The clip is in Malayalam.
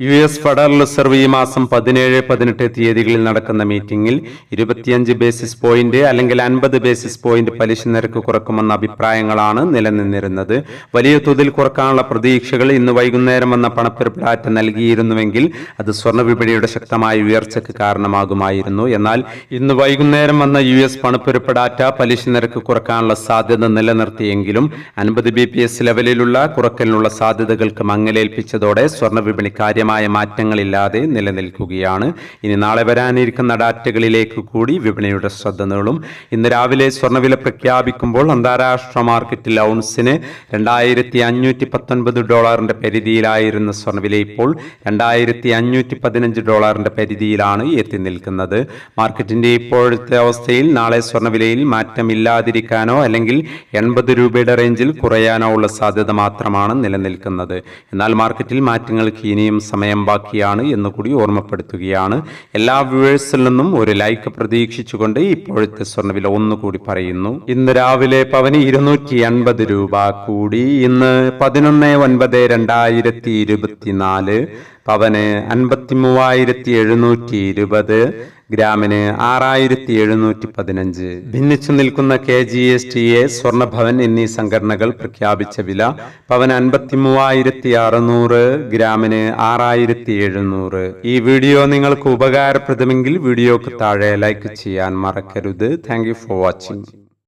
യു എസ് ഫെഡറൽ റിസർവ് ഈ മാസം പതിനേഴ് പതിനെട്ട് തീയതികളിൽ നടക്കുന്ന മീറ്റിംഗിൽ ഇരുപത്തിയഞ്ച് ബേസിസ് പോയിന്റ് അല്ലെങ്കിൽ അൻപത് ബേസിസ് പോയിന്റ് പലിശ നിരക്ക് കുറക്കുമെന്ന അഭിപ്രായങ്ങളാണ് നിലനിന്നിരുന്നത്. വലിയ തോതിൽ കുറക്കാനുള്ള പ്രതീക്ഷകൾ ഇന്ന് വൈകുന്നേരം വന്ന പണപ്പെരുപ്പ് ഡാറ്റ നൽകിയിരുന്നുവെങ്കിൽ അത് സ്വർണ ശക്തമായ ഉയർച്ചയ്ക്ക് കാരണമാകുമായിരുന്നു. എന്നാൽ ഇന്ന് വൈകുന്നേരം വന്ന യു എസ് പണപ്പെരുപ്പാറ്റ പലിശ നിരക്ക് കുറക്കാനുള്ള സാധ്യത നിലനിർത്തിയെങ്കിലും അൻപത് ബി പി എസ് ലെവലിലുള്ള കുറക്കലിനുള്ള സാധ്യതകൾക്ക് മങ്ങലേൽപ്പിച്ചതോടെ സ്വർണ വിപണി കാര്യമായ മാറ്റങ്ങളില്ലാതെ നിലനിൽക്കുകയാണ്. ഇനി നാളെ വരാനിരിക്കുന്ന ഡാറ്റകളിലേക്ക് കൂടി വിപണിയുടെ ശ്രദ്ധ നീളും ഇന്ന് രാവിലെ സ്വർണവില പ്രഖ്യാപിക്കുമ്പോൾ അന്താരാഷ്ട്ര മാർക്കറ്റിൽ ഔൺസിന് രണ്ടായിരത്തി അഞ്ഞൂറ്റി പത്തൊൻപത് ഡോളറിന്റെ പരിധിയിലായിരുന്ന സ്വർണവില ഇപ്പോൾ രണ്ടായിരത്തി അഞ്ഞൂറ്റി പതിനഞ്ച് ഡോളറിന്റെ പരിധിയിലാണ് എത്തി നിൽക്കുന്നത്. മാർക്കറ്റിന്റെ ഇപ്പോഴത്തെ അവസ്ഥയിൽ നാളെ സ്വർണവിലയിൽ മാറ്റമില്ലാതിരിക്കാനോ അല്ലെങ്കിൽ എൺപത് രൂപയുടെ റേഞ്ചിൽ കുറയാനോ ഉള്ള സാധ്യത മാത്രമാണ് നിലനിൽക്കുന്നത്. എന്നാൽ മാർക്കറ്റിൽ മാറ്റങ്ങൾക്ക് ഇനിയും സമയം ബാക്കിയാണ് എന്ന് കൂടി ഓർമ്മപ്പെടുത്തുകയാണ്. എല്ലാ വ്യൂവേഴ്സിൽ നിന്നും ഒരു ലൈക്ക് പ്രതീക്ഷിച്ചുകൊണ്ട് ഇപ്പോഴത്തെ സ്വർണവില ഒന്നുകൂടി പറയുന്നു. ഇന്ന് രാവിലെ പവന് ഇരുന്നൂറ്റി എൺപത് രൂപ കൂടി. ഇന്ന് പതിനൊന്ന് ഒൻപത് രണ്ടായിരത്തി ഇരുപത്തിനാല്. പവന് അൻപത്തി മൂവായിരത്തി എഴുന്നൂറ്റി ഇരുപത്. ഗ്രാമിന് ആറായിരത്തി എഴുന്നൂറ്റി പതിനഞ്ച് ഭിന്നിച്ചു നിൽക്കുന്ന K G S T A സ്വർണഭവൻ എന്നീ സംഘടനകൾ പ്രഖ്യാപിച്ച വില പവൻ അൻപത്തി മൂവായിരത്തി അറുന്നൂറ് ഗ്രാമിന് ആറായിരത്തി എഴുന്നൂറ് ഈ വീഡിയോ നിങ്ങൾക്ക് ഉപകാരപ്രദമെങ്കിൽ വീഡിയോക്ക് താഴെ ലൈക്ക് ചെയ്യാൻ മറക്കരുത്. Thank for watching.